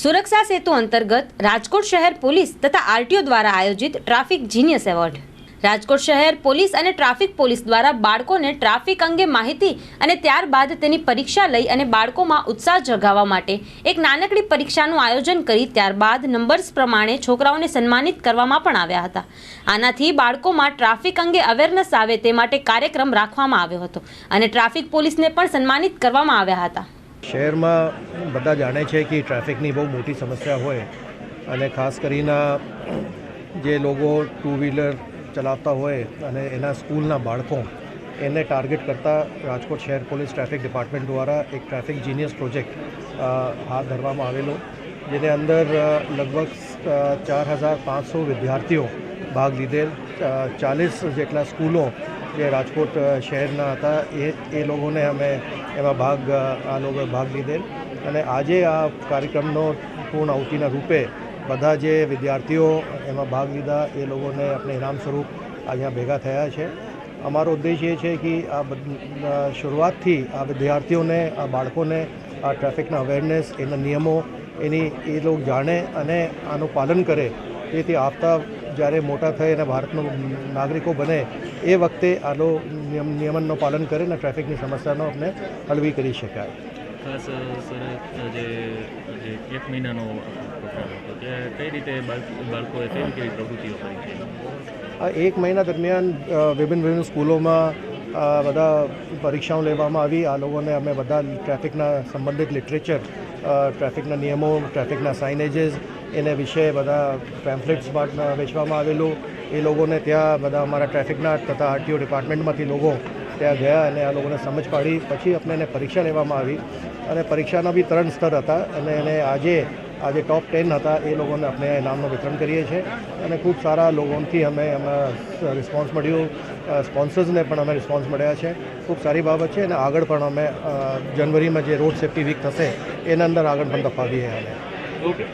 સુરક્ષા સેતુ અંતર્ગત રાજકોટ શહેર પોલીસ તથા આરટીઓ દ્વારા આયોજિત ટ્રાફિક જીનિયસ એવોર્ડ. રાજકોટ શહેર પોલીસ અને ટ્રાફિક પોલીસ દ્વારા બાળકોને ટ્રાફિક અંગે માહિતી અને ત્યારબાદ તેની પરીક્ષા લઈ અને બાળકોમાં ઉત્સાહ જગાવવા માટે એક નાનકડી પરીક્ષાનું આયોજન કરી ત્યારબાદ નંબર્સ પ્રમાણે છોકરાઓને સન્માનિત કરવામાં પણ આવ્યા હતા. આનાથી બાળકોમાં ટ્રાફિક અંગે અવેરનેસ આવે તે માટે કાર્યક્રમ રાખવામાં આવ્યો હતો અને ટ્રાફિક પોલીસને પણ સન્માનિત કરવામાં આવ્યા હતા. શહેરમાં બધા જાણે છે કે ટ્રાફિકની બહુ મોટી સમસ્યા હોય અને ખાસ કરીને જે લોકો ટુ વ્હીલર ચલાવતા હોય અને એના સ્કૂલના બાળકો, એને ટાર્ગેટ કરતા રાજકોટ શહેર પોલીસ ટ્રાફિક ડિપાર્ટમેન્ટ દ્વારા એક ટ્રાફિક જીનિયસ પ્રોજેક્ટ હાથ ધરવામાં આવેલો, જેને અંદર લગભગ ચાર હજાર પાંચસો વિદ્યાર્થીઓ ભાગ લીધેલ ચાલીસ જેટલા સ્કૂલો જે રાજકોટ શહેરના હતા, એ એ લોકોને અમે એમાં ભાગ આનો ભાગ લીધેલ. અને આજે આ કાર્યક્રમનો પૂર્ણ આવતીના રૂપે બધા જે વિદ્યાર્થીઓ એમાં ભાગ લીધા, એ લોકોને આપણે ઇનામ સ્વરૂપ અહીંયા ભેગા થયા છે. અમારો ઉદ્દેશ એ છે કે આ શરૂઆતથી આ વિદ્યાર્થીઓને, આ બાળકોને આ ટ્રાફિકના અવેરનેસ, એના નિયમો, એની, એ લોકો જાણે અને આનું પાલન કરે, તેથી આવતા જ્યારે મોટા થઈ અને ભારતનો નાગરિકો બને એ વખતે આનો નિયમ નિયમનનું પાલન કરે અને ટ્રાફિકની સમસ્યાનો આપણે હળવી કરી શકાય. ખાસ સર જે એક મહિનાનો કઈ રીતે બાળકોએ કેવી કેવી પ્રવૃત્તિઓ કરી છે? આ એક મહિના દરમિયાન વિભિન્ન વિભિન્ન સ્કૂલોમાં બધા પરીક્ષાઓ લેવામાં આવી. આ લોકોને અમે બધા ટ્રાફિકના સંબંધિત લિટરેચર ટ્રાફિકના નિયમો ટ્રાફિકના સાઇનેજીસ એને વિશે બધા પેમ્ફલેટ્સ વેચવામાં આવેલું. એ લોકોને ત્યાં બધા અમારા ટ્રાફિકના તથા આરટીઓ ડિપાર્ટમેન્ટમાંથી લોકો ત્યાં ગયા અને આ લોકોને સમજ પાડી. પછી આપણે એને પરીક્ષા લેવામાં આવી અને પરીક્ષાના બી ત્રણ સ્તર હતા અને એને આજે આજે ટોપ ટેન હતા એ લોકોને આપણે ઇનામનું વિતરણ કરીએ છીએ. અને ખૂબ સારા લોકોથી અમે એમાં રિસ્પોન્સ મળ્યું. સ્પોન્સર્સને પણ અમે રિસ્પોન્સ મળ્યા છે. ખૂબ સારી બાબત છે અને આગળ પણ અમે જનવરીમાં જે રોડ સેફ્ટી વીક થશે એના અંદર આગળ પણ દફાવીએ અમે. ઓકે